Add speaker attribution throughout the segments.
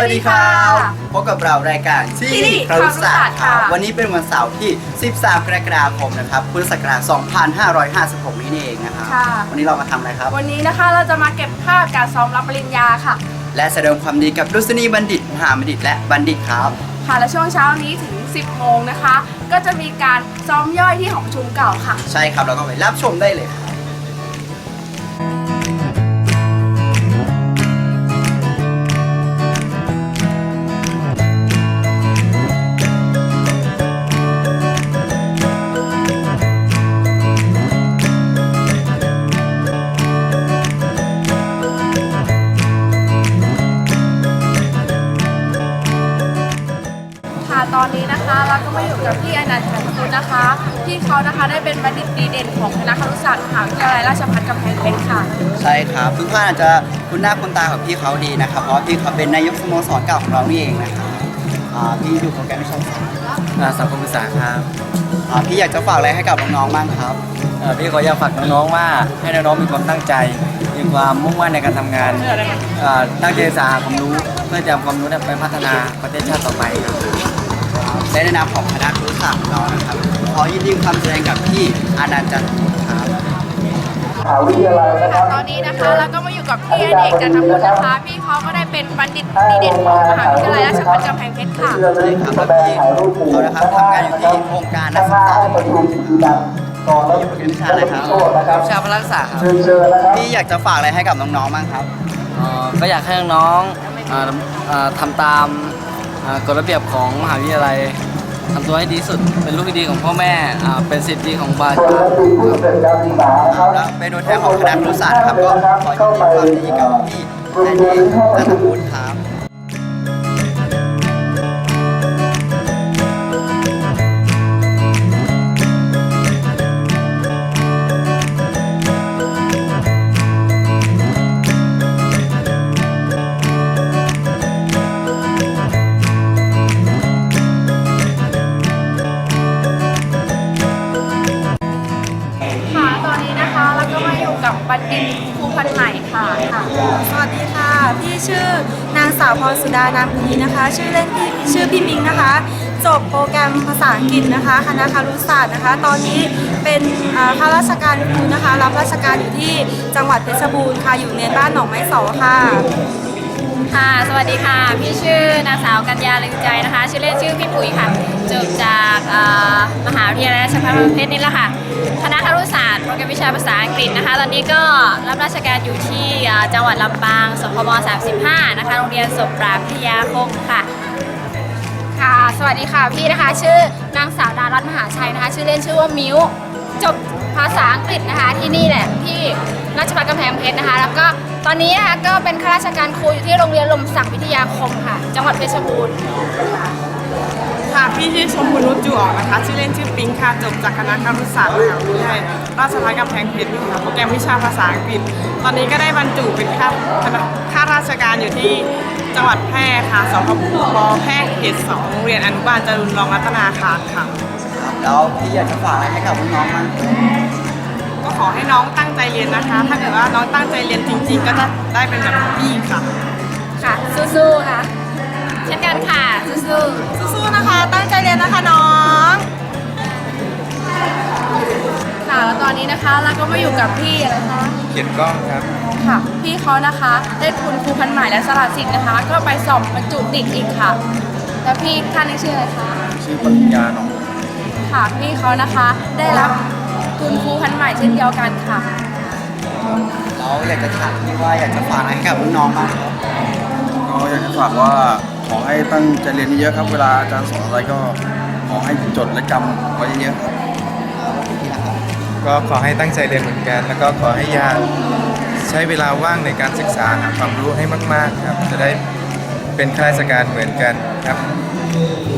Speaker 1: วัสดีครับพบกับเรารายการ
Speaker 2: ที่
Speaker 1: ที่
Speaker 2: ครุศาสตร์ค่ะ
Speaker 1: วันนี้เป็นวันเสาร์ที่ 13 กรกฎาคมนะครับ พุทธศักราช 2556 นี้นี่เองนะครับ
Speaker 2: ค่ะ
Speaker 1: วันนี้เรามาทำอะไรครับ
Speaker 2: วันนี้นะคะเราจะมาเก็บภาพการซ้อมรับปริญญาค่ะ
Speaker 1: และแสดงความดีกับดุษณีบัณฑิต มหาบัณฑิต และบัณฑิตครับ
Speaker 2: ค่ะ และช่วงเช้านี้ถึง 10 โมงนะคะ ก็จะมีการซ้อมย่อยที่หอประชุมเก่าค่ะ
Speaker 1: ใช่ครับ เราต้องไปรับชมได้เลยครับ
Speaker 2: ก็มาอยู่กับพี่อนันต์ขันคุณนะคะ พี่เขานะคะได้เป็นบัณฑิตดีเด่นของคณะครุศาสตร์มหาวิทยาลัยราชภัฏกำแพงเพชรค่ะ
Speaker 1: ใช่ครับทุกท่านอาจจะคุ้นหน้าคุ้นตากับพี่เขาดีนะครับเพราะว่าพี่เขาเป็นนายกสโมสรเก่าของเรานี่เองนะครับอ่าพี่อยู่โปรแกรมวิชาศาสตร์
Speaker 3: อ่าสังคมศึกษาครับ
Speaker 1: อ่าพี่อยากจะฝากอะไรให้กับน้องๆบ้างครับ
Speaker 3: เอ่อพี่ขออยากฝากน้องๆว่าให้น้องๆมีความตั้งใจ มีความมุ่งมั่นในการทำงานเอ่อตั้งใจศึกษาหาความรู้เพื่อจะเอาความรู้เนี่ยไปพัฒนาประเทศชาติต่อไปครับ
Speaker 1: และในนามของคณะครุศาสตร์ของเรานะครับ ขอยินดีความแสดงกับพี่อานันต์จันทร์ครับ
Speaker 4: มหาวิทยาลัยนะครับ
Speaker 2: ตอนนี้นะคะเราก็มาอยู่กับพี่อเนกจันทบุญนะคะ พี่เขาก็ได้เป็นบัณฑิตดีเด่นของมหาวิทยาลัยราชภัฏกำแพงเพชรค่ะ
Speaker 1: ใช่ครับแล้วพี่เขานะครับทำงานอยู่ที่องค์การนักศึกษา
Speaker 4: ประชุมดังก่อนแล้ว
Speaker 1: อยู่โปรแกรมวิชาอะไรครับ
Speaker 4: โทษนะครับ
Speaker 3: วิชาพละศึกษาครับ
Speaker 4: เชิญเชิญนะครับ
Speaker 1: พี่อยากจะฝากอะไรให้กับน้องๆบ้างครับ
Speaker 3: เอ่อก็อยากให้น้องๆเอ่อเอ่อทำตามเอ่อกฎระเบียบของมหาวิทยาลัย ทำตัวให้ดีที่สุด เป็นลูกที่ดีของพ่อแม่อ่าเป็นสิทธิดีของบา
Speaker 4: ส่วน
Speaker 3: จาร
Speaker 4: นัก
Speaker 3: ย์
Speaker 4: เรียนผู้สำเร็จการศึกษานะครับ
Speaker 1: แล้วเป็นตัวแทนของคณะครุศาสตร์นะครับก็ขอยินดีความดีกับพี่อเนกจันทบุญครับ
Speaker 2: กับบัณฑิตครูพันธ์ใหม่ค่ะค่ะ
Speaker 5: สวัสดีค่ะ พี่ชื่อนางสาวพรสุดานามพีนะคะ ชื่อเล่นพี่ชื่อพี่มิงนะคะ จบโปรแกรมภาษาอังกฤษนะคะคณะคารุศาสตร์นะคะ ตอนนี้เป็นข้าราชการครูนะคะ รับราชการอยู่ที่จังหวัดเพชรบูรณ์ค่ะ อยู่ในบ้านหนองไม้เสาค่ะ
Speaker 6: ค่ะ สวัสดีค่ะ พี่ชื่อนางสาวกัญญาลึงใจนะคะ ชื่อเล่นชื่อพี่ปุ๋ยค่ะ จบจากมหาวิทยาลัยราชภัฏกำแพงเพชรนี่แหละค่ะ คณะครุศาสตร์โปรแกรมวิชาภาษาอังกฤษนะคะ ตอนนี้ก็รับราชการอยู่ที่จังหวัดลำปางสพม35 นะคะ โรงเรียนสบปราบพิทยาคมค่ะค่ะ สวัสดีค่ะ พี่นะคะ ชื่อนางสาวดารัตน์มหาชัยนะคะ ชื่อเล่นชื่อว่ามิว จบภาษาอังกฤษนะคะที่นี่แหละที่ราชภัฏกำแพงเพชรนะคะ แล้วก็ตอนนี้นะคะก็เป็นข้าราชการครูอยู่ที่โรงเรียนลมศักดิ์วิทยาคมค่ะ จังหวัดเพชรบูรณ์
Speaker 7: ค่ะพี่ชื่อชมพูนุชจูออกนะคะชื่อเล่นชื่อปิงค่ะจบจากคณะครุศาสตร์มหาวิทยาลัยราชภัฏกำแพงเพชรค่ะโปรแกรมวิชาภาษาอังกฤษ ตอนนี้ก็ได้บรรจุเป็นข้าข้าราชการอยู่ที่จังหวัดแพร่ค่ะสพปแพร่เขตสองโรงเรียนอนุบาลจรุนรองรัตนาคารค่ะ
Speaker 1: แล้วพี่อยากจะฝากอะไรให้กับน้องๆบ้าง
Speaker 7: ก็ขอให้น้องตั้งใจเรียนนะคะ ถ้าเกิดว่าน้องตั้งใจเรียนจริง ๆ ก็จะได้เป็นแบบพี่ค่ะ
Speaker 6: ค่ะ สู้ๆค่ะ เช่นกันค่ะ สู้ๆ
Speaker 5: สู้ๆนะคะ ตั้งใจเรียนนะคะน้อง
Speaker 2: ค่ะแล้วตอนนี้นะคะเราก็มาอยู่กับพี่อะไรคะ
Speaker 3: เขียนกล้องครับ
Speaker 2: ค่ะ พี่เขานะคะได้ทุนครูพันธุ์ใหม่และสละสิทธิ์นะคะ ก็ไปสอบบรรจุติดอีกค่ะ แล้วพี่ท่านนี้ชื่ออะไรคะ
Speaker 3: ชื่อปริญญาน้อง
Speaker 2: ค่ะพี่เขานะคะได้รับทุนครูพันธุ์ใหม่เช่นเดียวกันค่ะ
Speaker 1: แล้วอยากจะถามพี่ว่าอยากจะฝากอะไรให้กับน้องๆบ้างครับ
Speaker 8: ก็อยากจะฝากว่าขอให้ตั้งใจเรียนเยอะๆครับ เวลาอาจารย์สอนอะไรก็ขอให้จดและจำไว้เยอะๆครับ
Speaker 9: ก็ขอให้ตั้งใจเรียนเหมือนกัน แล้วก็ขอให้อยากใช้เวลาว่างในการศึกษาหาความรู้ให้มาก ๆ ครับ จะได้เป็นข้าราชการเหมือนกันครับ
Speaker 1: แล้วก็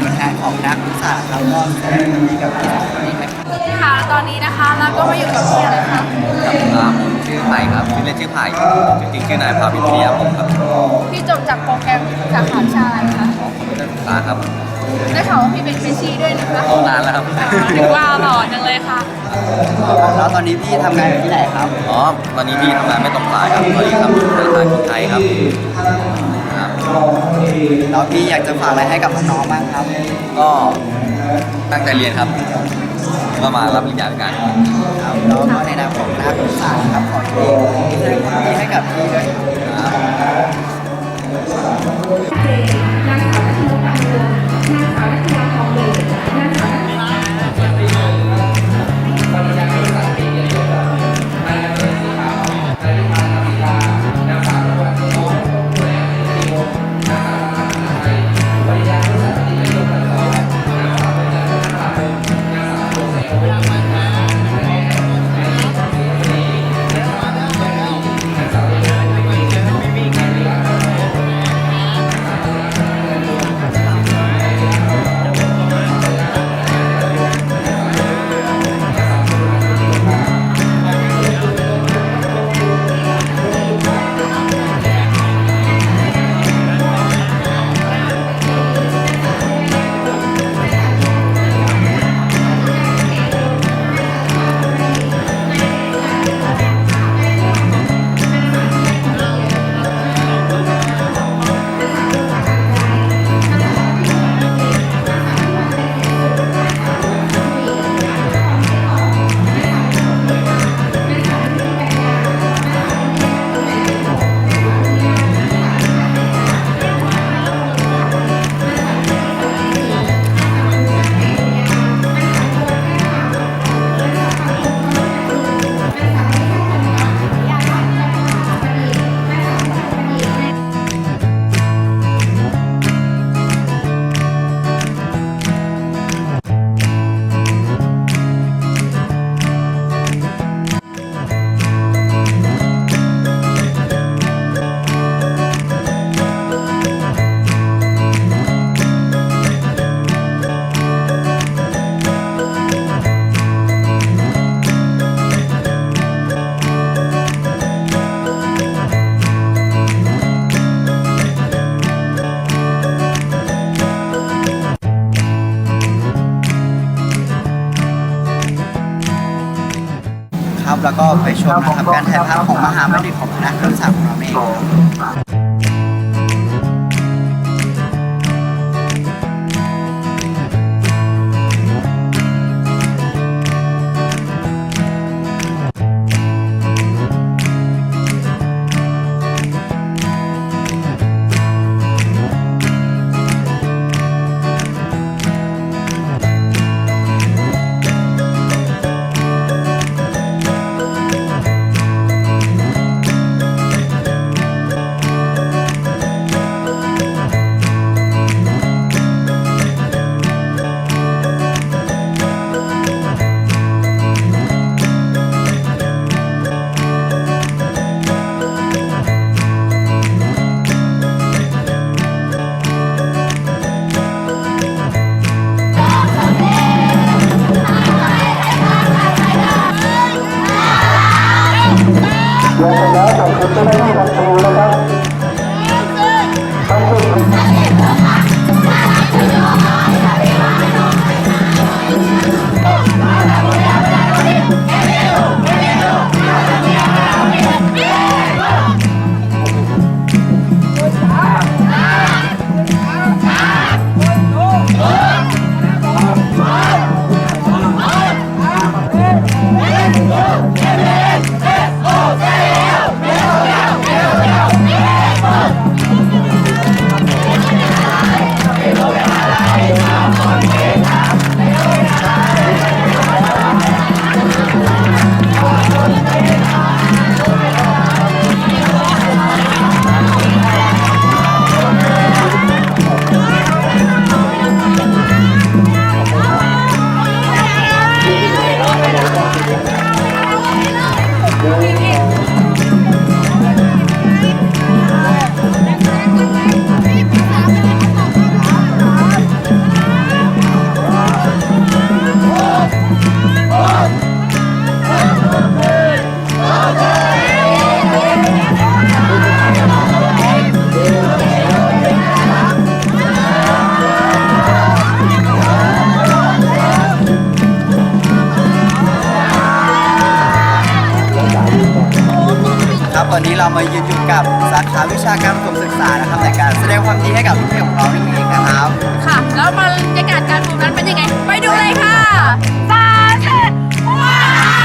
Speaker 1: เป็นตัวแทนของนักศึกษาครับก็แสดงความยินดีกับพี่สองคนนี้นะครับ
Speaker 2: ค่ะตอนนี้นะคะเราก็มาอยู่กับพี่อะไรคะ
Speaker 3: ครับผมชื่อไผ่ครับชื่อเล่นชื่อไผ่จริงๆชื่อนายภาวิทยาผมครับ
Speaker 2: พี่จบจากโปรแกรมสาขาวิชาอะไรคะ
Speaker 3: ศึกษาครับ
Speaker 2: ได้ข่าวว่าพี่เป็นเฟรชชี่ด้วยนะคะ
Speaker 3: เอานานแล้วครับ
Speaker 2: ถึงว่าหล่อจังเลยค่ะ
Speaker 1: แล้วตอนนี้พี่ทำงานอยู่ที่ไหนครับ
Speaker 3: อ๋อตอนนี้พี่ทำงานไม่ตรงสายครับตอนนี้ทำอยู่ธนาคารกรุงไทยครับ
Speaker 2: แล้วพี่อยากจะฝากอะไรให้กับน้องๆบ้างครับ
Speaker 10: ก็ตั้งใจเรียนครับก็มารับปริญญาด้วยกัน
Speaker 2: ครับแล้วก็ในนามของคณะครุศาสตร์นะครับขอเพลงแสดงความยินดีให้กับพี่ด้วยครับ ครับ แล้วก็ไปชมนะครับการถ่ายภาพของมหาบัณฑิตของคณะครุศาสตร์ของเราเอง วันนี้
Speaker 1: เรามายืนอยู่กับสาขาวิชาการประถมศึกษานะครับในการแสดงความดีให้กับเพื่อนของเรานั่นเองนะครับ
Speaker 2: ค่ะ แล้วบรรยากาศการประมนั้นเป็นยังไง ไปดูเลยค่ะสาเสร็จว้า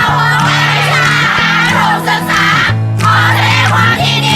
Speaker 2: ววิชาการปมศึกษาขอแสดงความดี